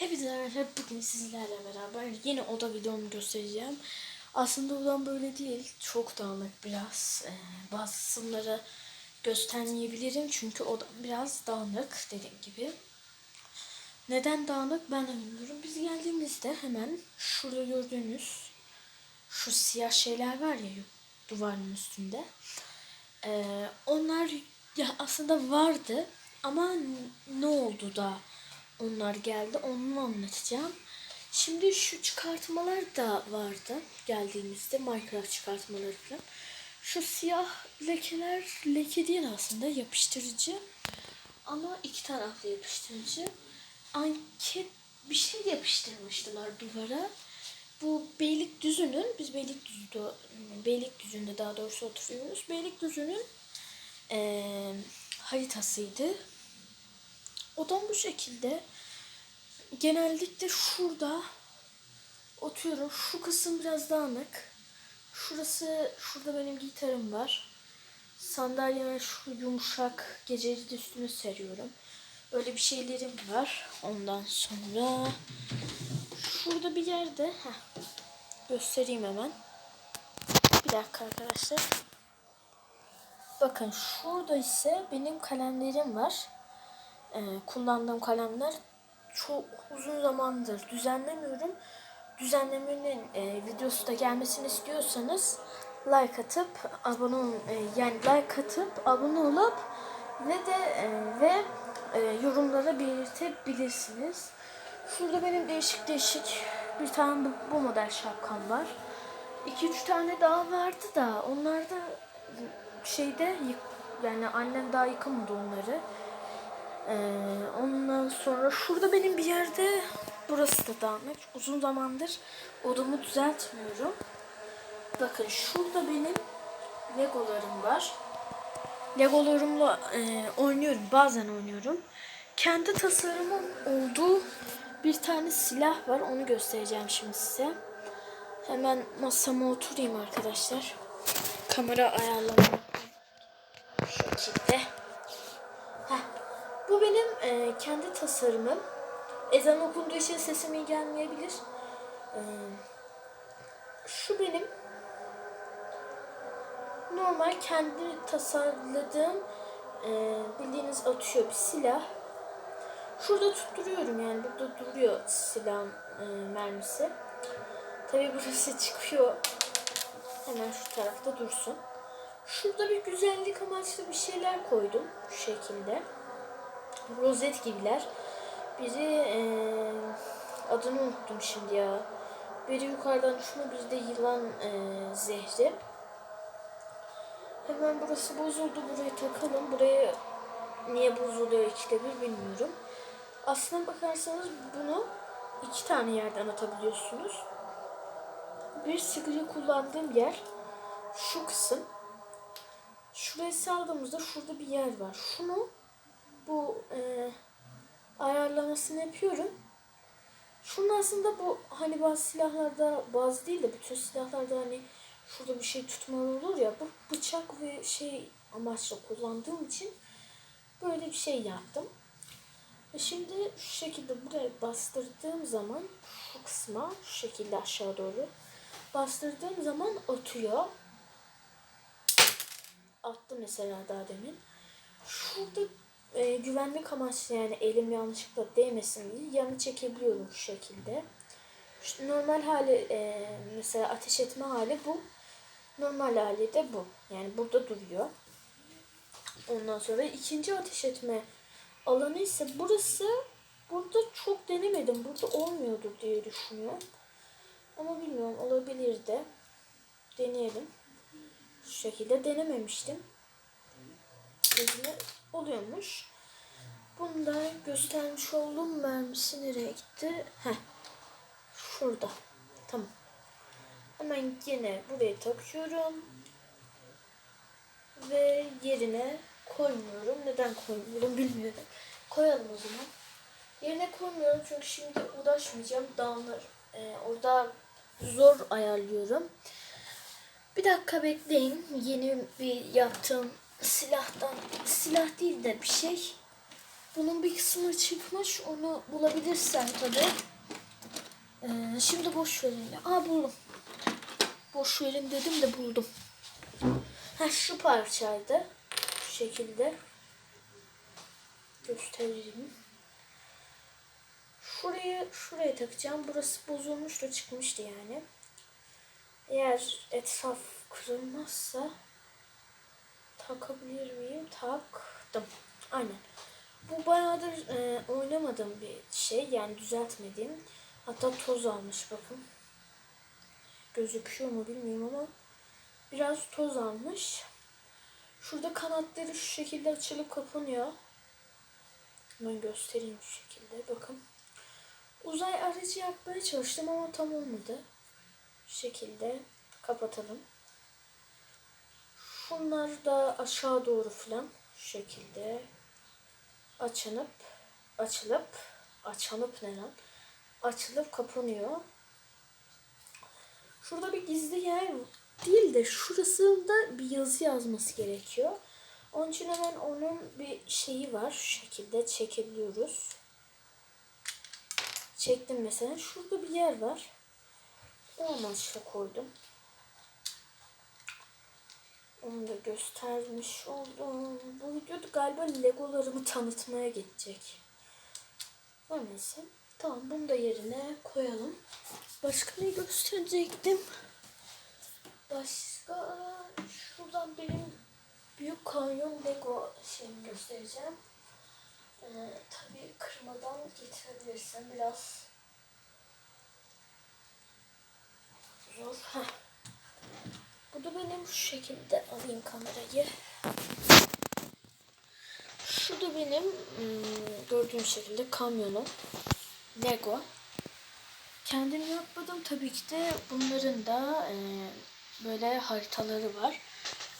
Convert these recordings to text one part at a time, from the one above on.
Hepinize merhaba. Bugün sizlerle beraber yeni oda videomu göstereceğim. Aslında odam böyle değil. Çok dağınık biraz. Ee, bazı kısımları göstermeyebilirim. Çünkü odam biraz dağınık dediğim gibi. Neden dağınık ben de bilmiyorum. Biz geldiğimizde hemen şurada gördüğünüz şu siyah şeyler var ya duvarın üstünde. Ee, onlar ya aslında vardı ama ne oldu da onlar geldi onu anlatacağım. Şimdi şu çıkartmalar da vardı geldiğimizde Minecraft çıkartmaları falan. Şu siyah lekeler leke değil aslında yapıştırıcı ama iki taraflı yapıştırıcı. Anket bir şey yapıştırmıştılar duvara. Bu Beylikdüzü'nün, biz Beylikdüzü'de, Beylikdüzü'nde daha doğrusu oturuyoruz. Beylikdüzü'nün eee haritasıydı. Odam bu şekilde. Genellikle şurada oturuyorum. Şu kısım biraz dağınık. Şurası, şurada benim gitarım var. Sandalyeme şu yumuşak geceli de üstüne seriyorum. Öyle bir şeylerim var. Ondan sonra şurada bir yerde heh, göstereyim hemen. Bir dakika arkadaşlar. Bakın şurada ise benim kalemlerim var. Ee, kullandığım kalemler çok uzun zamandır düzenlemiyorum. Düzenlemenin e, videosu da gelmesini istiyorsanız like atıp abone ol, e, yani like atıp abone olup ve de e, ve e, yorumlara belirtebilirsiniz. Şurada benim değişik değişik bir tane bu, bu model şapkam var. 2-3 tane daha vardı da onlar da şeyde yani annem daha yıkamadı onları. Ee, ondan sonra şurada benim bir yerde burası da dağınık. Uzun zamandır odamı düzeltmiyorum. Bakın şurada benim legolarım var. Legolarımla e, oynuyorum. Bazen oynuyorum. Kendi tasarımım olduğu bir tane silah var. Onu göstereceğim şimdi size. Hemen masama oturayım arkadaşlar. Kamera ayarlama. Şu şekilde. Heh. Bu benim e, kendi tasarımım. Ezan okunduğu için sesim iyi gelmeyebilir. E, şu benim normal kendi tasarladığım e, bildiğiniz atıyor bir silah. Şurada tutturuyorum yani burada duruyor silahın e, mermisi. Tabi burası çıkıyor. Hemen şu tarafta dursun. Şurada bir güzellik amaçlı bir şeyler koydum şu şekilde rozet gibiler. Biri eee, adını unuttum şimdi ya. Biri yukarıdan düşme, biri de yılan eee, zehri. Hemen burası bozuldu. Burayı takalım. Buraya niye bozuluyor ikide bir bilmiyorum. Aslına bakarsanız bunu iki tane yerden atabiliyorsunuz. Bir sıkıcı kullandığım yer şu kısım. Şurayı saldığımızda şurada bir yer var. Şunu bu e, ayarlamasını yapıyorum. Şunun aslında bu hani bazı silahlarda bazı değil de bütün silahlarda hani şurada bir şey tutmalı olur ya bu bıçak ve şey amaçla kullandığım için böyle bir şey yaptım. Ve şimdi şu şekilde buraya bastırdığım zaman şu kısma şu şekilde aşağı doğru bastırdığım zaman atıyor. Attı mesela daha demin. Şurada e, güvenlik amaçlı yani elim yanlışlıkla değmesin diye yanı çekebiliyorum şu şekilde. Şu normal hali e, mesela ateş etme hali bu. Normal hali de bu. Yani burada duruyor. Ondan sonra ikinci ateş etme alanı ise burası. Burada çok denemedim. Burada olmuyordur diye düşünüyorum. Ama bilmiyorum olabilir de. Deneyelim. Şu şekilde denememiştim. Gözüme oluyormuş. Bunda göstermiş olduğum mermisi nereye gitti? Heh. Şurada. Tamam. Hemen yine buraya takıyorum. Ve yerine koymuyorum. Neden koymuyorum bilmiyorum. Koyalım o zaman. Yerine koymuyorum çünkü şimdi uğraşmayacağım. Dağılır. Ee, orada zor ayarlıyorum. Bir dakika bekleyin. Yeni bir yaptığım silahtan silah değil de bir şey Bunun bir kısmı çıkmış. Onu bulabilirsen tabii. Ee, şimdi boş verin. Aa buldum. Boş verin dedim de buldum. Ha şu parçaydı. Şu şekilde. Göstereyim. Şuraya şuraya takacağım. Burası bozulmuş da çıkmıştı yani. Eğer etraf kırılmazsa takabilir miyim? Taktım. Aynen. Bu bayağıdır e, oynamadığım bir şey. Yani düzeltmediğim. Hatta toz almış bakın. Gözüküyor mu bilmiyorum ama biraz toz almış. Şurada kanatları şu şekilde açılıp kapanıyor. Ben göstereyim şu şekilde. Bakın. Uzay aracı yapmaya çalıştım ama tam olmadı. Şu şekilde kapatalım. Şunlar da aşağı doğru falan şu şekilde açılıp açılıp açılıp ne lan? Açılıp kapanıyor. Şurada bir gizli yer değil de şurasında bir yazı yazması gerekiyor. Onun için hemen onun bir şeyi var. Şu şekilde çekebiliyoruz. Çektim mesela. Şurada bir yer var. O amaçla koydum. Onu da göstermiş oldum. Bu videoda galiba legolarımı tanıtmaya geçecek. Her neyse. Tamam bunu da yerine koyalım. Başka ne gösterecektim? Başka şuradan benim büyük kanyon lego şeyimi göstereceğim. Ee, tabii kırmadan getirebilirsem biraz zor. Heh. Bu da benim şu şekilde alayım kamerayı. Şu da benim hmm, gördüğüm şekilde kamyonum. Lego. Kendim yapmadım tabii ki de bunların da e, böyle haritaları var.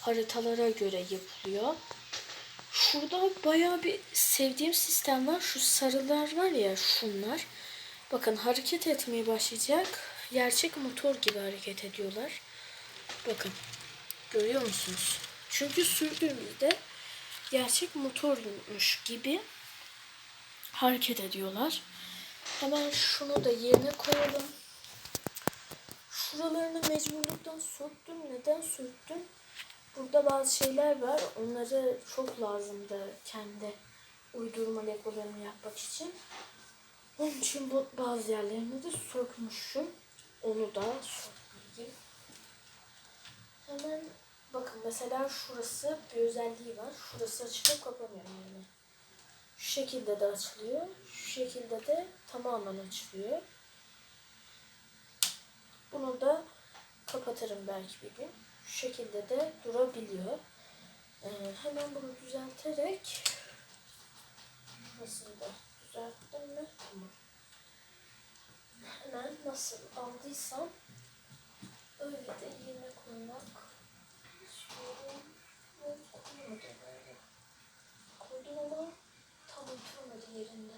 Haritalara göre yapılıyor. Şurada bayağı bir sevdiğim sistem var. Şu sarılar var ya şunlar. Bakın hareket etmeye başlayacak. Gerçek motor gibi hareket ediyorlar. Bakın. Görüyor musunuz? Çünkü sürdüğümüzde gerçek motormuş gibi hareket ediyorlar. Hemen şunu da yerine koyalım. Şuralarını mecburluktan söktüm. Neden söktüm? Burada bazı şeyler var. Onları çok lazımdı kendi uydurma legolarımı yapmak için. Onun için bu bazı yerlerini de sökmüşüm. Onu da sökmeyeyim. Hemen bakın mesela şurası bir özelliği var. Şurası açılıp kapanıyor yani. Şu şekilde de açılıyor. Şu şekilde de tamamen açılıyor. Bunu da kapatırım belki bir gün. Şu şekilde de durabiliyor. Ee, hemen bunu düzelterek nasıl da düzelttim mi? Tamam. Hemen nasıl aldıysam öyle de yerine koymak ama tam oturmadı yerinde.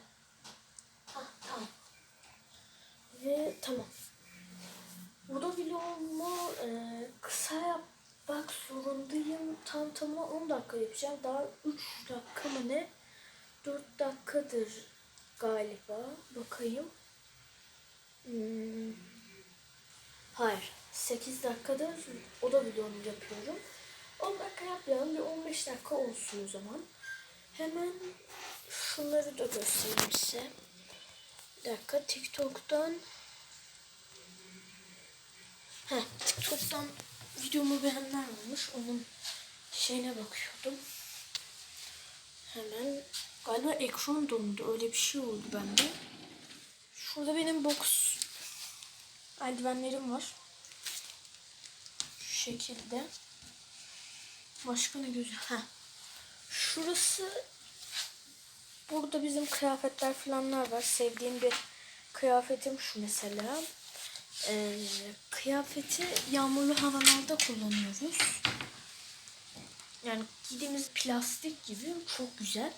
Hah tamam. Ve tamam. Bu da vlogumu e, kısa yapmak zorundayım. Tam tamına 10 dakika yapacağım. Daha 3 dakika mı ne? 4 dakikadır galiba. Bakayım. Hmm. Hayır. 8 dakikadır o da videomu yapıyorum. 10 dakika yapmayalım. Bir 15 dakika olsun o zaman. Hemen şunları da göstereyim size. Bir dakika. TikTok'tan Heh, TikTok'tan videomu beğenenler olmuş. Onun şeyine bakıyordum. Hemen galiba ekran dondu. Öyle bir şey oldu bende. Şurada benim box eldivenlerim var. Şu şekilde. Başka ne gözü? Ha. Şurası burada bizim kıyafetler falanlar var. Sevdiğim bir kıyafetim şu mesela. Ee, kıyafeti yağmurlu havalarda kullanıyoruz. Yani giydiğimiz plastik gibi çok güzel.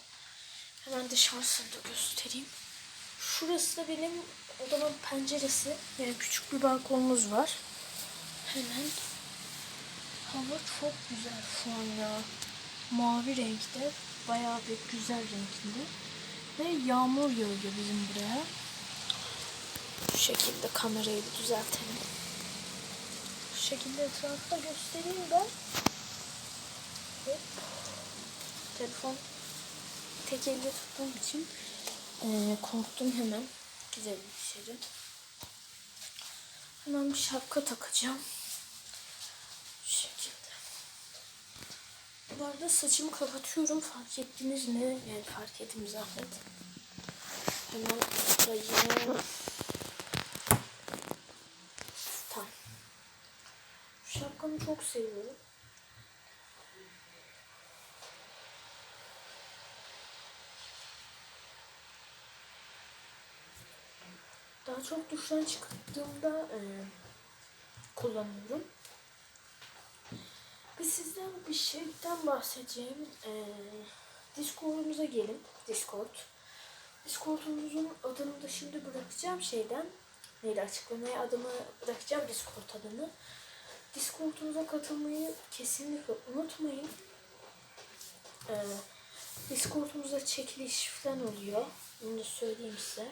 Hemen dışarısını da göstereyim. Şurası da benim odamın penceresi. Yani küçük bir balkonumuz var. Hemen hava çok güzel şu an ya. Mavi renkte. Bayağı bir güzel renkli. Ve yağmur yağıyor bizim buraya. Şu şekilde kamerayı bir düzeltelim. Şu şekilde etrafta göstereyim ben. Hop. Telefon tek elle tuttuğum için eee, korktum hemen. Gidelim dışarı. Hemen bir şapka takacağım. Şu şekilde. Bu arada saçımı kapatıyorum. Fark ettiniz mi? Yani fark ettim zahmet. Hemen tutayım. Tamam. Şu şapkamı çok seviyorum. Daha çok duştan çıktığımda e, kullanıyorum. Sizden bir şeyden bahsedeceğim. E, Discord'umuza gelin. Discord. Discord'umuzun adını da şimdi bırakacağım şeyden. Neydi açıklamaya adımı bırakacağım Discord adını. Discord'umuza katılmayı kesinlikle unutmayın. E, Discord'umuzda çekiliş falan oluyor. Bunu da söyleyeyim size.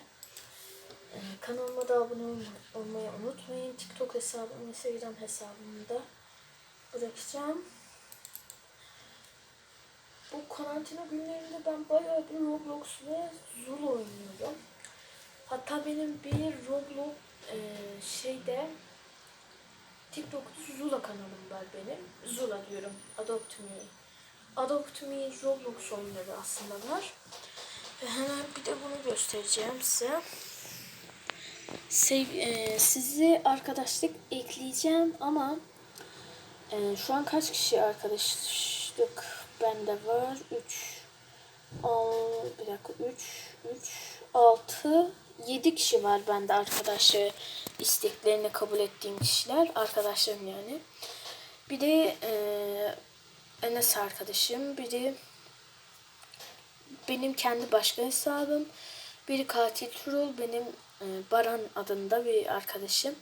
Ee, kanalıma da abone olma- olmayı unutmayın. TikTok hesabım, Instagram hesabımı da bırakacağım. Bu karantina günlerinde ben bayağı bir Roblox ve Zul oynuyorum. Hatta benim bir Roblox e, şeyde TikTok'ta Zula kanalım var benim. Zula diyorum. Adopt Me. Adopt Me Roblox oyunları aslında var. Ve hemen bir de bunu göstereceğim size. Sev, e, sizi arkadaşlık ekleyeceğim ama e, şu an kaç kişi arkadaşlık bende var? 3 bir dakika 3 3 6 7 kişi var bende arkadaşı isteklerini kabul ettiğim kişiler arkadaşlarım yani. Bir de e, Enes arkadaşım, biri benim kendi başka hesabım. Biri Katil Troll, benim e, Baran adında bir arkadaşım.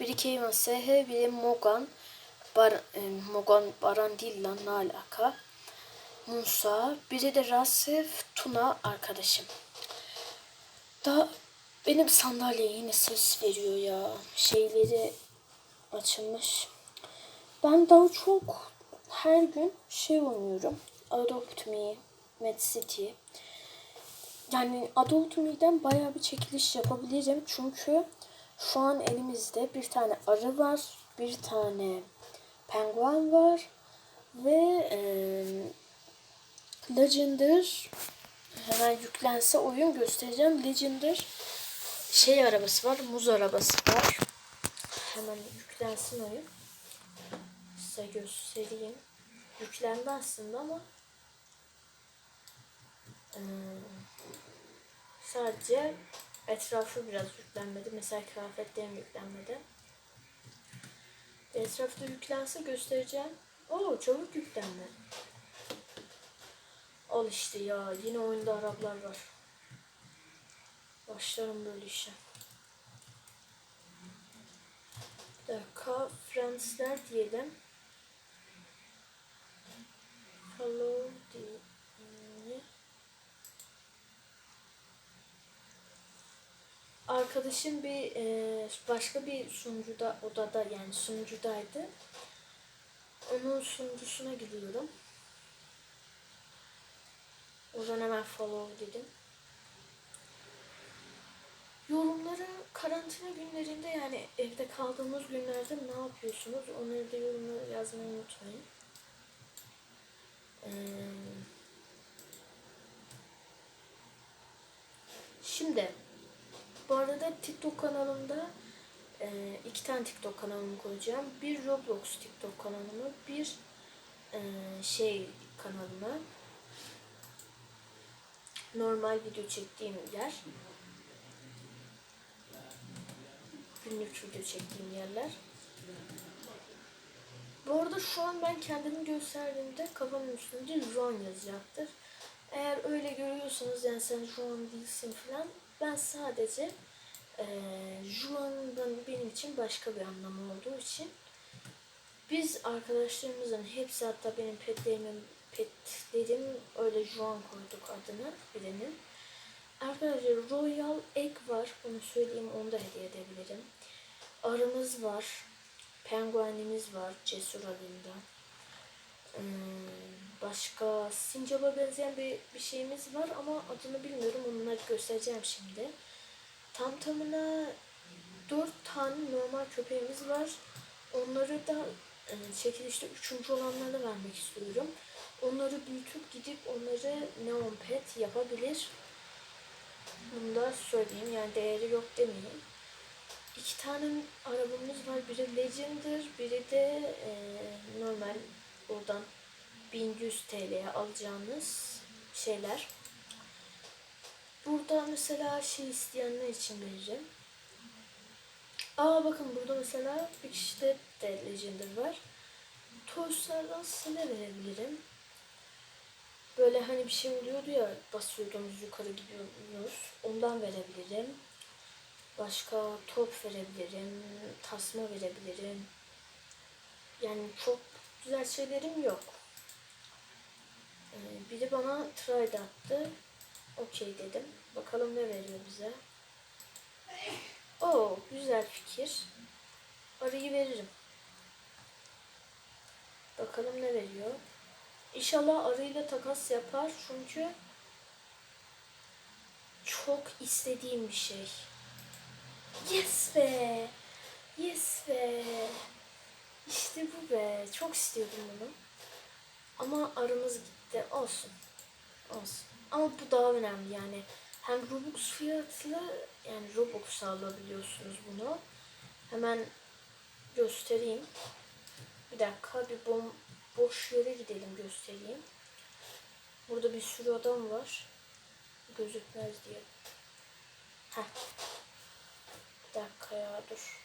Biri Keyvan SH, biri Mogan. Bar, e, Mogan Baran ne alaka. Musa, biri de Rasif Tuna arkadaşım. Da benim sandalye yine ses veriyor ya. Şeyleri açılmış. Ben daha çok her gün şey oynuyorum. Adopt Me, Mad City. Yani Adult Me'den bayağı bir çekiliş yapabilirim. Çünkü şu an elimizde bir tane arı var. Bir tane penguen var. Ve e, Legender hemen yüklense oyun göstereceğim. Legender şey arabası var. Muz arabası var. Hemen yüklensin oyun. Size göstereyim. Yüklendi aslında ama ee, sadece etrafı biraz yüklenmedi. Mesela kıyafetlerim yüklenmedi. Etrafta yüklense göstereceğim. Oo çabuk yüklendi. Al işte ya yine oyunda Araplar var. Başlarım böyle işe. Bir dakika Friends'ler diyelim. Hello diye. Arkadaşım bir e, başka bir sunucuda odada yani sunucudaydı. Onun sunucusuna gidiyorum. O zaman hemen follow dedim. Yorumları karantina günlerinde yani evde kaldığımız günlerde ne yapıyorsunuz? Onları da yorumlara yazmayı unutmayın. Ee, şimdi bu arada TikTok kanalımda e, iki tane TikTok kanalımı koyacağım. Bir Roblox TikTok kanalımı, bir e, şey kanalımı. Normal video çektiğim yer. Günlük video çektiğim yerler. Bu arada şu an ben kendimi gösterdiğimde kafamın üstünde Juan yazacaktır. Eğer öyle görüyorsanız yani sen Juan değilsin falan ben sadece e, Juan'dan benim için başka bir anlamı olduğu için biz arkadaşlarımızın hepsi hatta benim petlerimin petlerim öyle Juan koyduk adını birinin. Arkadaşlar Royal Egg var. Onu söyleyeyim onu da hediye edebilirim. Arımız var. Penguenimiz var. Cesur adında. Hmm, başka sincaba benzeyen bir, bir şeyimiz var ama adını bilmiyorum. Onları göstereceğim şimdi. Tam tamına dört tane normal köpeğimiz var. Onları da e, çekilişte üçüncü olanlarına vermek istiyorum. Onları büyütüp gidip onları neon pet yapabilir. Bunu da söyleyeyim yani değeri yok demeyeyim. İki tane arabamız var. Biri Legend'dır, biri de e, normal buradan 1100 TL'ye alacağınız şeyler. Burada mesela şey isteyenler için vereceğim. Aa bakın burada mesela bir kişide de Legender var. Toys'lardan size verebilirim. Böyle hani bir şey oluyordu ya basıyordunuz yukarı gidiyorsunuz. Ondan verebilirim. Başka top verebilirim. Tasma verebilirim. Yani çok güzel şeylerim yok. Ee, biri bana trade attı. Okey dedim. Bakalım ne veriyor bize. Oo güzel fikir. Arıyı veririm. Bakalım ne veriyor. İnşallah arıyla takas yapar çünkü çok istediğim bir şey. Yes be. Yes be. İşte bu be. Çok istiyordum bunu. Ama aramız gitti. Olsun. Olsun. Ama bu daha önemli yani. Hem Robux fiyatlı yani Robux alabiliyorsunuz bunu. Hemen göstereyim. Bir dakika bir bom boş yere gidelim göstereyim. Burada bir sürü adam var. Gözükmez diye. Heh. Bir dakika ya dur.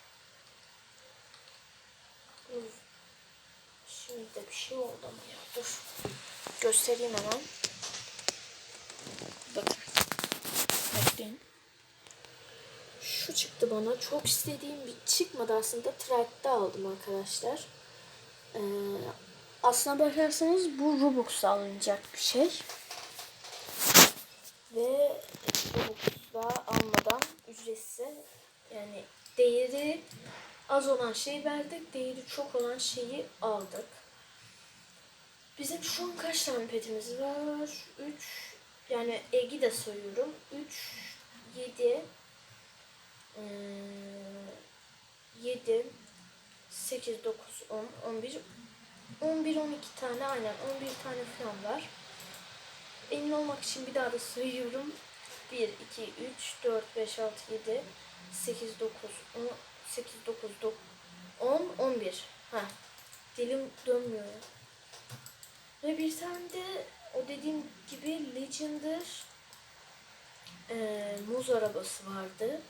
Dur. Şimdi de bir şey oldu ama ya dur. Göstereyim hemen. Bakın. Bekleyin. Şu çıktı bana. Çok istediğim bir çıkmadı aslında. Track'ta aldım arkadaşlar. Ee, aslına bakarsanız bu Robux'la alınacak bir şey. Ve Robux'la almadan ücretsiz yani değeri az olan şeyi verdik. Değeri çok olan şeyi aldık. Bizim şu an kaç tane petimiz var? 3 yani Egi de sayıyorum. 3 7 7 8 9 10 11 11 12 tane aynen 11 tane falan var. Emin olmak için bir daha da sayıyorum. 1 2 3 4 5 6 7 8 9 10 8 9 9 10 11. Ha. Dilim dönmüyor ya. Ve bir tane de o dediğim gibi Legender e, muz arabası vardı.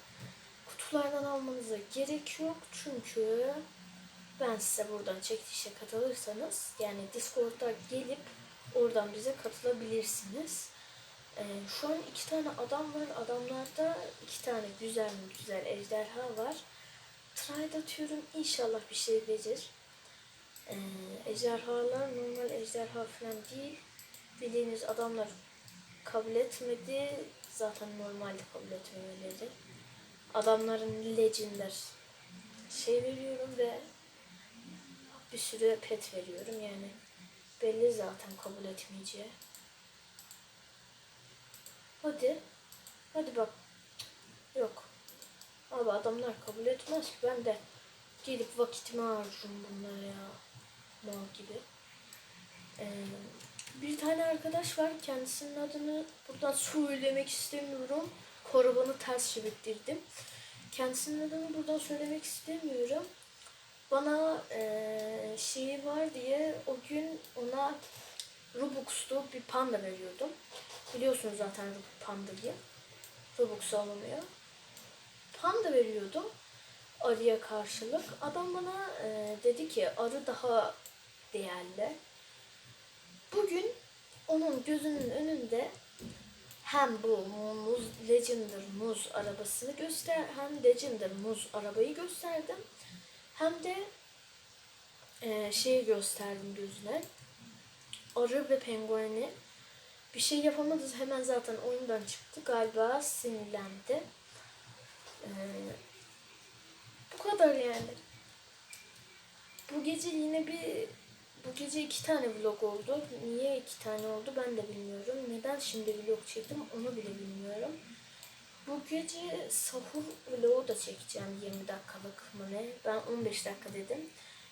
Kutulardan almanıza gerek yok çünkü ben size buradan çekilişe katılırsanız yani Discord'da gelip oradan bize katılabilirsiniz. Ee, şu an iki tane adam var. Adamlarda iki tane güzel güzel ejderha var. Trade atıyorum. İnşallah bir şey verir. Ee, ejderhalar normal ejderha falan değil. Bildiğiniz adamlar kabul etmedi. Zaten normalde kabul etmemeleri. Adamların legendler şey veriyorum ve bir sürü pet veriyorum yani belli zaten kabul etmeyeceği. Hadi. Hadi bak. Yok. Abi adamlar kabul etmez ki ben de gelip vakitimi harcıyorum bunlara ya. Mal gibi. Ee, bir tane arkadaş var. Kendisinin adını buradan söylemek istemiyorum. Korobanı ters çevirttirdim. Kendisinin adını buradan söylemek istemiyorum. Bana e, şeyi var diye o gün ona Robux'lu bir panda veriyordum. Biliyorsunuz zaten pandayı. Robux alınıyor. Panda veriyordum arıya karşılık. Adam bana e, dedi ki arı daha değerli. Bugün onun gözünün önünde hem bu muz Legender muz arabasını göster hem Legender muz arabayı gösterdim. Hem de e, şeyi gösterdim gözüne. Arı ve pengueni. Bir şey yapamadı hemen zaten oyundan çıktı. Galiba sinirlendi. Ee, bu kadar yani. Bu gece yine bir bu gece iki tane vlog oldu. Niye iki tane oldu ben de bilmiyorum. Neden şimdi vlog çektim onu bile bilmiyorum. Bu gece sahur vlogu da çekeceğim 20 dakikalık mı ne? Ben 15 dakika dedim.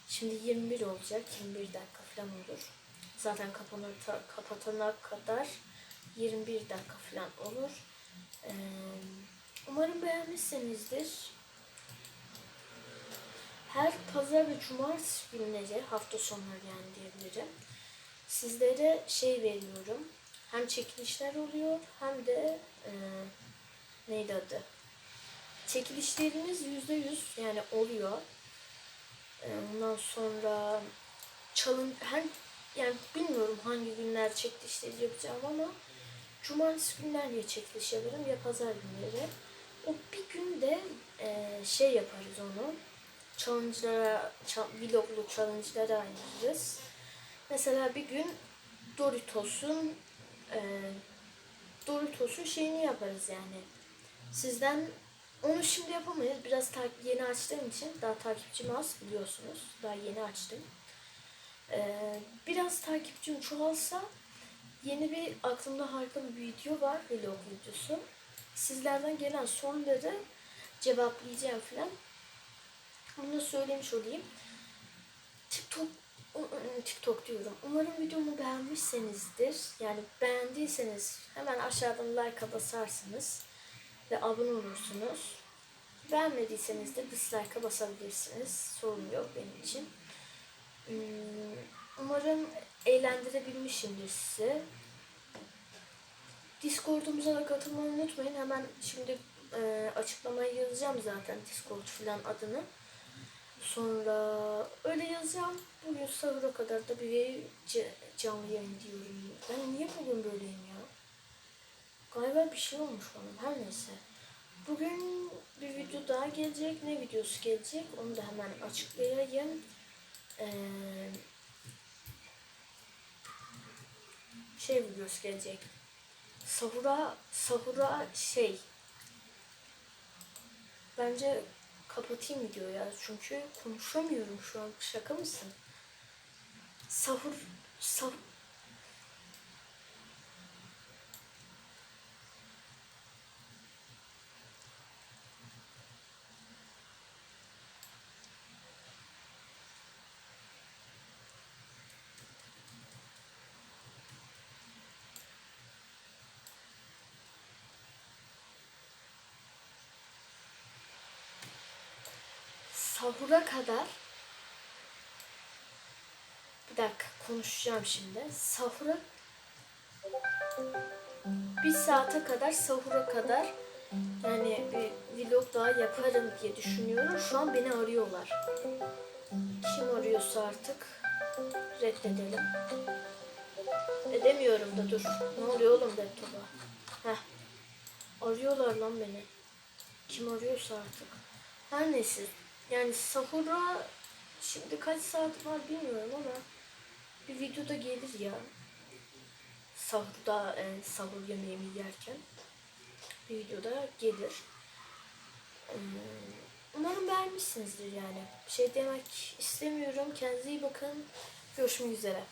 Şimdi 21 olacak. 21 dakika falan olur. Zaten kapanır, kapatana kadar 21 dakika falan olur. Ee, umarım beğenmişsinizdir. Her pazar ve cumartesi günleri hafta sonları yani diyebilirim. Sizlere şey veriyorum. Hem çekilişler oluyor hem de e, neydi adı? Çekilişlerimiz yüzde yüz yani oluyor. E, ondan sonra çalın hem yani bilmiyorum hangi günler çekilişleri yapacağım ama cumartesi günler çekiliş yaparım ya pazar günleri. O bir günde e, şey yaparız onu challenge'lara, cha- vloglu challenge'lara ayırırız. Mesela bir gün Doritos'un e, Doritos'un şeyini yaparız yani. Sizden onu şimdi yapamayız. Biraz ta- yeni açtığım için daha takipçim az biliyorsunuz. Daha yeni açtım. E, biraz takipçim çoğalsa yeni bir aklımda harika bir video var. Vlog videosu. Sizlerden gelen soruları cevaplayacağım falan. Bunu da söylemiş olayım. TikTok TikTok diyorum. Umarım videomu beğenmişsenizdir. Yani beğendiyseniz hemen aşağıdan like'a basarsınız ve abone olursunuz. Beğenmediyseniz de dislike'a basabilirsiniz. Sorun yok benim için. Hmm, Umarım eğlendirebilmişimdir sizi. Discord'umuza da katılmayı unutmayın. Hemen şimdi e, açıklamaya yazacağım zaten Discord falan adını. Sonra öyle yazacağım. Bugün sahura kadar da bir canlı yayın diyorum. Ben niye bugün böyleyim ya? Galiba bir şey olmuş bana. Her neyse. Bugün bir video daha gelecek. Ne videosu gelecek? Onu da hemen açıklayayım. Ee, şey videosu gelecek. Sahura, sahura şey. Bence kapatayım videoyu ya. Çünkü konuşamıyorum şu an. Şaka mısın? Sahur, sah sahura kadar bir dakika konuşacağım şimdi. Sahura bir saate kadar sahura kadar yani bir vlog daha yaparım diye düşünüyorum. Şu an beni arıyorlar. Kim arıyorsa artık reddedelim. Edemiyorum da dur. Ne oluyor oğlum laptopa? Heh. Arıyorlar lan beni. Kim arıyorsa artık. Her neyse. Yani sahura şimdi kaç saat var bilmiyorum ama bir videoda gelir ya. Sahurda e, sahur yemeğimi yerken bir videoda gelir. Ee, Umarım beğenmişsinizdir yani. Bir şey demek istemiyorum. Kendinize iyi bakın. Görüşmek üzere.